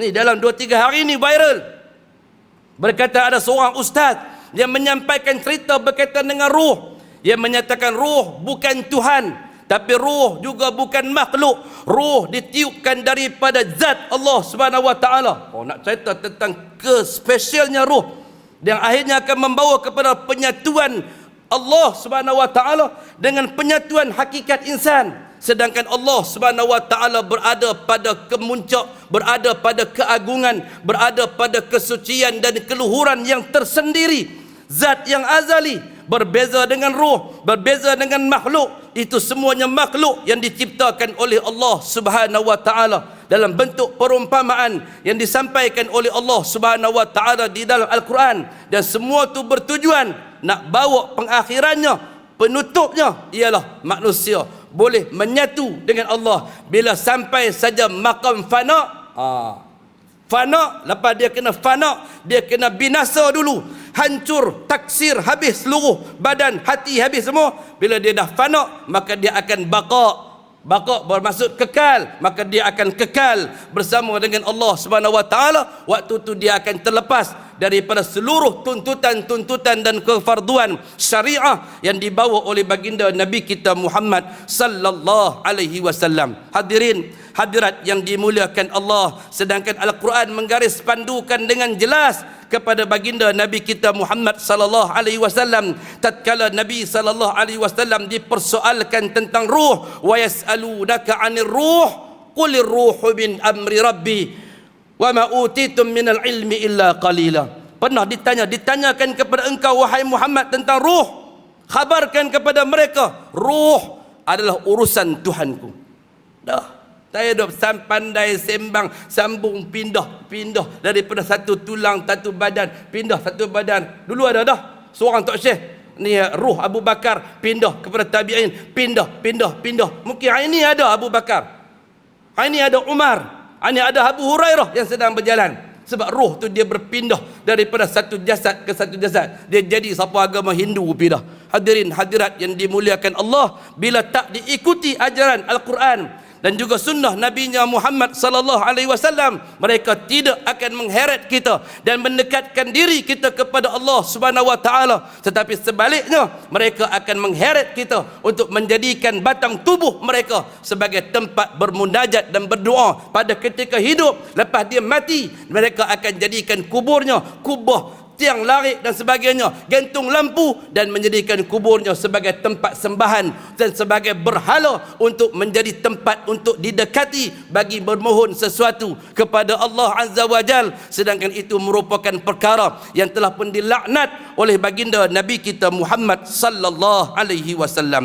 Ni dalam 2 3 hari ni viral. Berkata ada seorang ustaz yang menyampaikan cerita berkaitan dengan ruh. Yang menyatakan ruh bukan Tuhan, tapi ruh juga bukan makhluk. Ruh ditiupkan daripada zat Allah Subhanahu Wa Taala. Oh nak cerita tentang kespesialnya ruh yang akhirnya akan membawa kepada penyatuan Allah Subhanahu Wa Taala dengan penyatuan hakikat insan. Sedangkan Allah Subhanahu wa taala berada pada kemuncak berada pada keagungan berada pada kesucian dan keluhuran yang tersendiri. Zat yang azali berbeza dengan ruh berbeza dengan makhluk. Itu semuanya makhluk yang diciptakan oleh Allah Subhanahu wa taala. Dalam bentuk perumpamaan yang disampaikan oleh Allah Subhanahu wa taala di dalam al-Quran. Dan semua itu bertujuan nak bawa pengakhirannya penutupnya ialah manusia. Boleh menyatu dengan Allah. Bila sampai saja makam fana ha. fana lepas dia kena fana dia kena binasa dulu. Hancur taksir habis seluruh badan hati habis semua. Bila dia dah fana maka dia akan baqa Baka bermaksud kekal, maka dia akan kekal bersama dengan Allah Subhanahu Wa Taala. Waktu tu dia akan terlepas daripada seluruh tuntutan-tuntutan dan kefarduan syariah yang dibawa oleh baginda Nabi kita Muhammad sallallahu alaihi wasallam. Hadirin, hadirat yang dimuliakan Allah, sedangkan Al-Quran menggaris pandukan dengan jelas kepada baginda Nabi kita Muhammad sallallahu alaihi wasallam. Tatkala Nabi sallallahu alaihi wasallam dipersoalkan tentang ruh wa yasalunaka 'anir ruh? Qul ruhu min amri rabbi. Wa ma utitum minal ilmi illa qalila. Pernah ditanya ditanyakan kepada engkau wahai Muhammad tentang ruh? Khabarkan kepada mereka ruh adalah urusan Tuhanku. Dah saya dok pandai sembang sambung pindah pindah daripada satu tulang satu badan pindah satu badan. Dulu ada dah seorang tok syekh ni ruh Abu Bakar pindah kepada tabi'in pindah pindah pindah. Mungkin hari ini ada Abu Bakar. Hari ini ada Umar. Hari ini ada Abu Hurairah yang sedang berjalan. Sebab roh tu dia berpindah daripada satu jasad ke satu jasad. Dia jadi siapa agama Hindu pindah. Hadirin hadirat yang dimuliakan Allah bila tak diikuti ajaran Al-Quran dan juga sunnah Nabi Muhammad sallallahu alaihi wasallam mereka tidak akan mengheret kita dan mendekatkan diri kita kepada Allah Subhanahu wa taala. Tetapi sebaliknya mereka akan mengheret kita untuk menjadikan batang tubuh mereka sebagai tempat bermunajat dan berdoa. Pada ketika hidup lepas dia mati mereka akan jadikan kuburnya kubah tiang larik dan sebagainya gantung lampu dan menjadikan kuburnya sebagai tempat sembahan dan sebagai berhala untuk menjadi tempat untuk didekati bagi bermohon sesuatu kepada Allah Azza wa Jal. Sedangkan itu merupakan perkara yang telah pun dilaknat oleh baginda Nabi kita Muhammad sallallahu alaihi wasallam